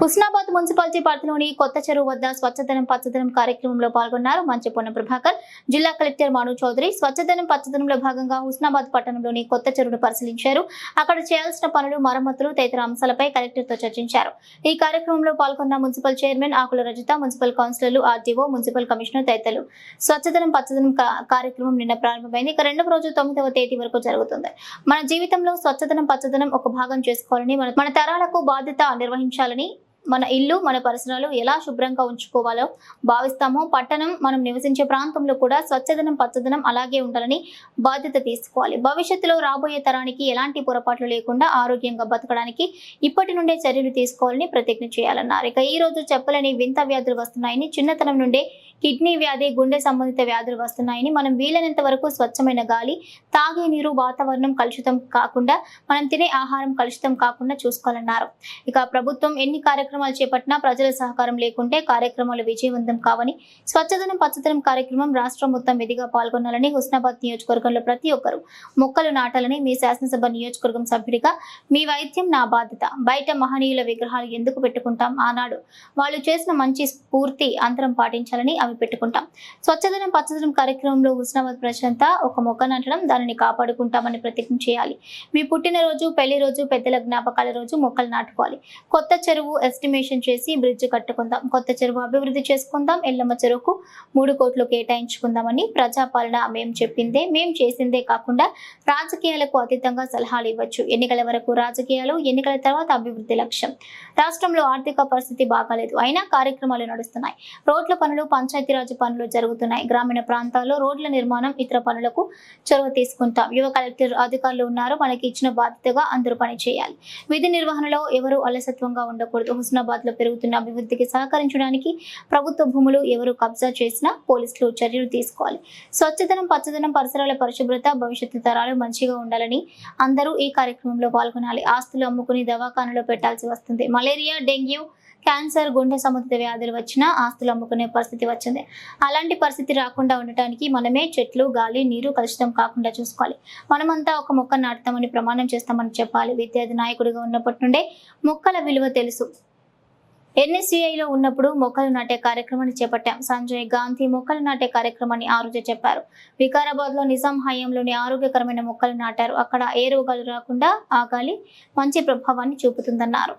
Husnabad municipality పరిధిలోని కొత్త చెరువు వద్ద స్వచ్ఛదనం పచ్చదనం కార్యక్రమంలో పాల్గొన్నారు మంచి పొన్న ప్రభాకర్. జిల్లా కలెక్టర్ మాను చౌదరి స్వచ్ఛదనం పచ్చదనంలో భాగంగా హుస్నాబాద్ పట్టణంలోని కొత్త చెరువును పరిశీలించారు. అక్కడ చేయాల్సిన పనులు మరమ్మతులు తదితర అంశాలపై కలెక్టర్తో చర్చించారు. ఈ కార్యక్రమంలో పాల్గొన్న municipal chairman Akula Rajitha municipal కౌన్సిలర్లు ఆర్టీఓ మున్సిపల్ కమిషనర్ తదితరులు. స్వచ్ఛదనం పచ్చదనం కార్యక్రమం నిన్న ప్రారంభమైంది. ఇక రెండవ రోజు తొమ్మిదవ తేదీ వరకు జరుగుతుంది. మన జీవితంలో స్వచ్ఛదనం పచ్చదనం ఒక భాగం చేసుకోవాలని మన మన తరాలకు బాధ్యత నిర్వహించాలని మన ఇల్లు మన పరిసరాలు ఎలా శుభ్రంగా ఉంచుకోవాలో భావిస్తామో. పట్టణం మనం నివసించే ప్రాంతంలో కూడా స్వచ్ఛదనం పచ్చదనం అలాగే ఉండాలని బాధ్యత తీసుకోవాలి. భవిష్యత్తులో రాబోయే తరానికి ఎలాంటి పొరపాట్లు లేకుండా ఆరోగ్యంగా బతకడానికి ఇప్పటి నుండే చర్యలు తీసుకోవాలని ప్రతిజ్ఞ చేయాలన్నారు. ఇక ఈ రోజు చెప్పలేని వింత వ్యాధులు వస్తున్నాయని చిన్నతనం నుండే కిడ్నీ వ్యాధి గుండె సంబంధిత వ్యాధులు వస్తున్నాయని మనం వీలైనంత వరకు స్వచ్ఛమైన గాలి తాగే నీరు వాతావరణం కలుషితం కాకుండా మనం తినే ఆహారం కలుషితం కాకుండా చూసుకోవాలన్నారు. ఇక ప్రభుత్వం ఎన్ని కార్యక్రమాలు చేపట్టినా ప్రజల సహకారం లేకుంటే కార్యక్రమాలు విజయవంతం కావని స్వచ్ఛదనం పచ్చదనం కార్యక్రమం రాష్ట్రం మొత్తం విధిగా పాల్గొనాలని హుస్నాబాద్ నియోజకవర్గంలో ప్రతి ఒక్కరూ మొక్కలు నాటాలని మీ శాసనసభ నియోజకవర్గం సభ్యుడిగా మీ వైద్యం నా బాధ్యత. బయట మహనీయుల విగ్రహాలు ఎందుకు పెట్టుకుంటాం? ఆనాడు వాళ్ళు చేసిన మంచి స్ఫూర్తి అంతరం పాటించాలని అవి పెట్టుకుంటాం. స్వచ్ఛదనం పచ్చదనం కార్యక్రమంలో హుస్నాబాద్ ప్రజలంతా ఒక మొక్క నాటడం దానిని కాపాడుకుంటామని ప్రతిజ్ఞ చేయాలి. మీ పుట్టినరోజు పెళ్ళి రోజు పెద్దల జ్ఞాపకాల రోజు మొక్కలు నాటుకోవాలి. కొత్త చెరువు ఎస్టిమేషన్ చేసి బ్రిడ్జ్ కట్టుకుందాం కొత్త చెరువు అభివృద్ధి చేసుకుందాం ఎల్లమ్మ చెరువుకు మూడు కోట్లు కేటాయించుకుందామని ప్రజాపాలన మేము చెప్పిందే. మేం చేసిందే కాకుండా రాజకీయాలకు అతీతంగా సలహాలు ఇవ్వచ్చు. ఎన్నికల వరకు రాజకీయాలు ఎన్నికల తర్వాత అభివృద్ధి లక్ష్యం. రాష్ట్రంలో ఆర్థిక పరిస్థితి బాగాలేదు. అయినా కార్యక్రమాలు నడుస్తున్నాయి. రోడ్ల పనులు పంచాయతీరాజ్ పనులు జరుగుతున్నాయి. గ్రామీణ ప్రాంతాల్లో రోడ్ల నిర్మాణం ఇతర పనులకు చొరవ తీసుకుంటాం. యువ కలెక్టర్ అధికారులు ఉన్నారు. మనకి ఇచ్చిన బాధ్యతగా అందరూ పని చేయాలి విధి నిర్వహణలో ఎవరు అలసత్వంగా ఉండకూడదు. హుస్నాబాద్లో పెరుగుతున్న అభివృద్ధికి సహకరించడానికి ప్రభుత్వ భూములు ఎవరు కబ్జా చేసినా పోలీసులు చర్యలు తీసుకోవాలి. స్వచ్ఛదనం పచ్చదనం పరిసరాల పరిశుభ్రత భవిష్యత్తు తరాలు మంచిగా ఉండాలని అందరూ ఈ కార్యక్రమంలో పాల్గొనాలి. ఆస్తులు అమ్ముకుని దవాఖానలో పెట్టాల్సి వస్తుంది. మలేరియా డెంగ్యూ క్యాన్సర్ గుండె సంబంధిత వ్యాధులు వచ్చినా ఆస్తులు అమ్ముకునే పరిస్థితి వచ్చింది. అలాంటి పరిస్థితి రాకుండా ఉండటానికి మనమే చెట్లు గాలి నీరు కలుషితం కాకుండా చూసుకోవాలి. మనమంతా ఒక మొక్క నాటుతామని ప్రమాణం చేస్తామని చెప్పాలి. విద్యార్థి నాయకుడిగా ఉన్నప్పటి నుండే మొక్కల విలువ తెలుసు. ఎన్ఎస్యుఐలో ఉన్నప్పుడు మొక్కలు నాటే కార్యక్రమాన్ని చేపట్టాం. సంజయ్ గాంధీ మొక్కలు నాటే కార్యక్రమాన్ని ఆ రోజు చెప్పారు. వికారాబాద్లో నిజాం హయాంలోని ఆరోగ్యకరమైన మొక్కలు నాటారు. అక్కడ ఏ రోగాలు రాకుండా ఆ గాలి మంచి ప్రభావాన్ని చూపుతుందన్నారు.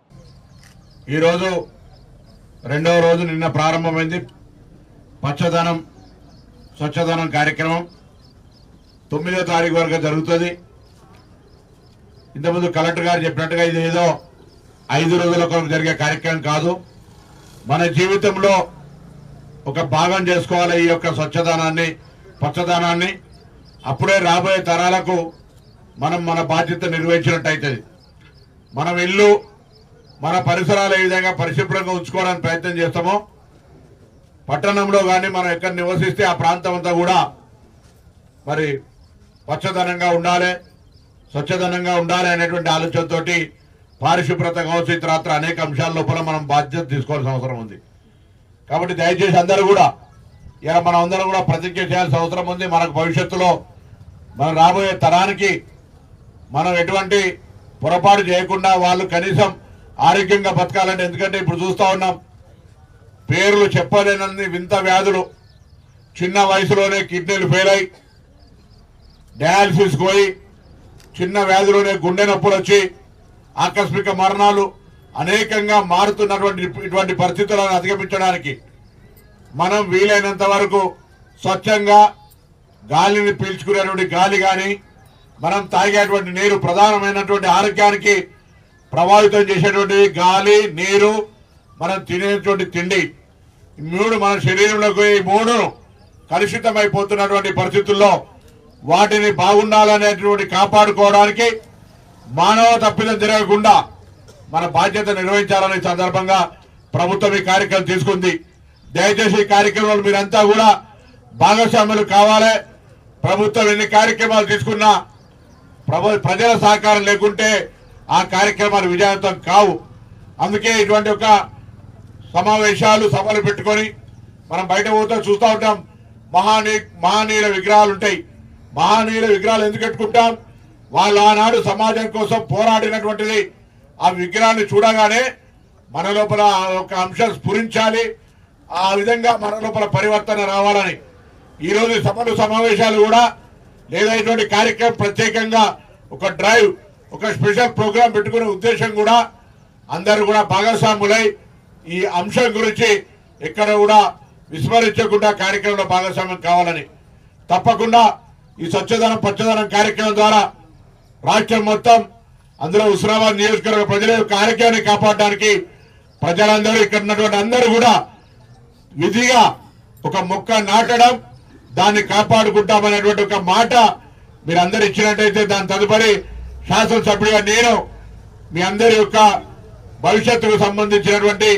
ఈరోజు రెండవ రోజు నిన్న ప్రారంభమైంది పచ్చదనం స్వచ్ఛదనం కార్యక్రమం. తొమ్మిదో తారీఖు వరకు జరుగుతుంది. ఇంతకుముందు కలెక్టర్ గారు చెప్పినట్టుగా ఇది ఏదో ఐదు రోజుల కొరకు జరిగే కార్యక్రమం కాదు. మన జీవితంలో ఒక భాగం చేసుకోవాలి ఈ యొక్క స్వచ్ఛదనాన్ని పచ్చదనాన్ని. అప్పుడే రాబోయే తరాలకు మనం మన బాధ్యత నిర్వహించినట్టు అవుతుంది మనం ఇల్లు మన పరిసరాలు ఏ విధంగా పరిశుభ్రంగా ఉంచుకోవడానికి ప్రయత్నం చేస్తామో పట్టణంలో కానీ మనం ఎక్కడ నివసిస్తే ఆ ప్రాంతం అంతా కూడా మరి పచ్చదనంగా ఉండాలి స్వచ్ఛదనంగా ఉండాలి అనేటువంటి ఆలోచనతోటి పారిశుభ్రత కావచ్చు ఇతరత్ర అనేక అంశాల లోపల మనం బాధ్యత తీసుకోవాల్సిన అవసరం ఉంది. కాబట్టి దయచేసి అందరూ కూడా ఇలా మనం అందరం కూడా ప్రతిజ్ఞ చేయాల్సిన అవసరం ఉంది. మనకు భవిష్యత్తులో మనం రాబోయే తరానికి మనం ఎటువంటి పొరపాటు చేయకుండా వాళ్ళు కనీసం ఆరోగ్యంగా బతకాలంటే ఎందుకంటే ఇప్పుడు చూస్తా ఉన్నాం పేర్లు చెప్పలేనన్ని వింత వ్యాధులు చిన్న వయసులోనే కిడ్నీలు ఫెయిల్ అయి డయాలసిస్ పోయి చిన్న వ్యాధిలోనే గుండె నొప్పులు వచ్చి ఆకస్మిక మరణాలు అనేకంగా మారుతున్నటువంటి ఇటువంటి పరిస్థితులను అధిగమించడానికి మనం వీలైనంత వరకు స్వచ్ఛంగా గాలిని పీల్చుకునేటువంటి గాలి కానీ మనం తాగేటువంటి నీరు ప్రధానమైనటువంటి ఆరోగ్యానికి ప్రభావితం చేసేటువంటి గాలి నీరు మనం తినేటువంటి తిండి మూడు మన శరీరంలోకి ఈ మూడు కలుషితమైపోతున్నటువంటి పరిస్థితుల్లో వాటిని బాగుండాలనేటువంటి కాపాడుకోవడానికి మానవ తప్పిదం జరగకుండా మన బాధ్యత నిర్వహించాలనే సందర్భంగా ప్రభుత్వం ఈ కార్యక్రమం తీసుకుంది. దయచేసి ఈ కార్యక్రమంలో మీరంతా కూడా భాగస్వాములు కావాలి. ప్రభుత్వం ఎన్ని కార్యక్రమాలు తీసుకున్నా ప్రజల సహకారం లేకుంటే ఆ కార్యక్రమాలు విజయవంతం కావు. అందుకే ఇటువంటి ఒక సమావేశాలు సభలు పెట్టుకొని మనం బయట పోతే చూస్తూ ఉంటాం. మహానీ మహానీయుల విగ్రహాలు ఉంటాయి. మహానీయుల విగ్రహాలు ఎందుకు పెట్టుకుంటాం? వాళ్ళు ఆనాడు సమాజం కోసం పోరాడినటువంటిది ఆ విగ్రహాన్ని చూడగానే మన లోపల ఒక అంశం స్ఫురించాలి. ఆ విధంగా మన లోపల పరివర్తన రావాలని. ఈరోజు సభలు సమావేశాలు కూడా లేదా ఇటువంటి కార్యక్రమం ప్రత్యేకంగా ఒక డ్రైవ్ ఒక స్పెషల్ ప్రోగ్రాం పెట్టుకునే ఉద్దేశం కూడా అందరూ కూడా భాగస్వాములై ఈ అంశం గురించి ఎక్కడ కూడా విస్మరించకుండా కార్యక్రమంలో భాగస్వామ్యం కావాలని. తప్పకుండా ఈ స్వచ్ఛదనం పచ్చదనం కార్యక్రమం ద్వారా రాష్ట్రం మొత్తం అందులో హుస్నాబాద్ నియోజకవర్గ ప్రజల యొక్క ఆరోగ్యాన్ని కాపాడడానికి ప్రజలందరూ ఇక్కడ ఉన్నటువంటి అందరూ కూడా విధిగా ఒక మొక్క నాటడం దాన్ని కాపాడుకుంటామనేటువంటి ఒక మాట మీరు అందరు ఇచ్చినట్టయితే దాని తదుపరి శాసనసభ్యుడిగా నేను మీ అందరి యొక్క భవిష్యత్తుకు సంబంధించినటువంటి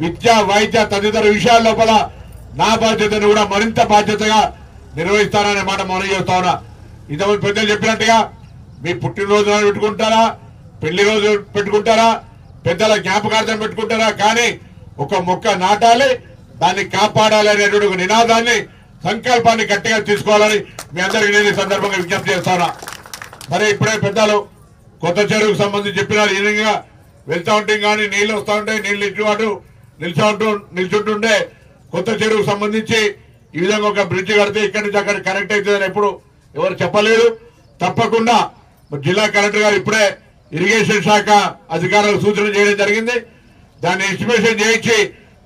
విద్య వైద్య తదితర విషయాల లోపల నా బాధ్యతను కూడా మరింత బాధ్యతగా నిర్వహిస్తాననే మాట మనం చేస్తా ఉన్నా. ఇంతకుముందు పెద్దలు చెప్పినట్టుగా మీ పుట్టినరోజు నాడు పెట్టుకుంటారా? పెళ్ళి రోజు పెట్టుకుంటారా? పెద్దల జ్ఞాపకార్థం పెట్టుకుంటారా? కానీ ఒక మొక్క నాటాలి దాన్ని కాపాడాలి అనేటువంటి ఒక నినాదాన్ని సంకల్పాన్ని గట్టిగా తీసుకోవాలని మీ అందరికీ నేను ఈ సందర్భంగా విజ్ఞప్తి చేస్తానా మరి ఇప్పుడే పెద్దలు కొత్త చెరువుకు సంబంధించి చెప్పినారు. ఈ విధంగా వెళ్తూ ఉంటే కానీ నీళ్ళు వస్తూ ఉంటాయి నీళ్ళు ఇచ్చివాటు నిల్చుంటూ నిల్చుంటుండే కొత్త చెరువుకు సంబంధించి ఈ విధంగా ఒక బ్రిడ్జ్ కడితే ఇక్కడి నుంచి అక్కడ కనెక్ట్ అవుతుందని ఎప్పుడు ఎవరు చెప్పలేదు. తప్పకుండా జిల్లా కలెక్టర్ గారు ఇప్పుడే ఇరిగేషన్ శాఖ అధికారులకు సూచన చేయడం జరిగింది. దాన్ని ఎస్టిమేషన్ చేయించి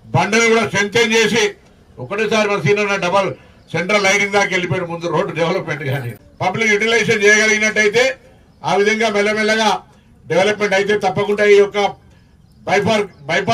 బండలు కూడా స్ట్రెంథెన్ చేసి ఒకటేసారి మన సీనియర్ డబల్ సెంట్రల్ లైనింగ్ దాకా వెళ్ళిపోయిన ముందు రోడ్డు డెవలప్మెంట్ కానీ. పబ్లిక్ యూటిలైజేషన్ చేయగలిగినట్టయితే ఆ విధంగా మెల్లమెల్లగా డెవలప్మెంట్ అయితే తప్పకుండా ఈ యొక్క బైపార్ బైపార్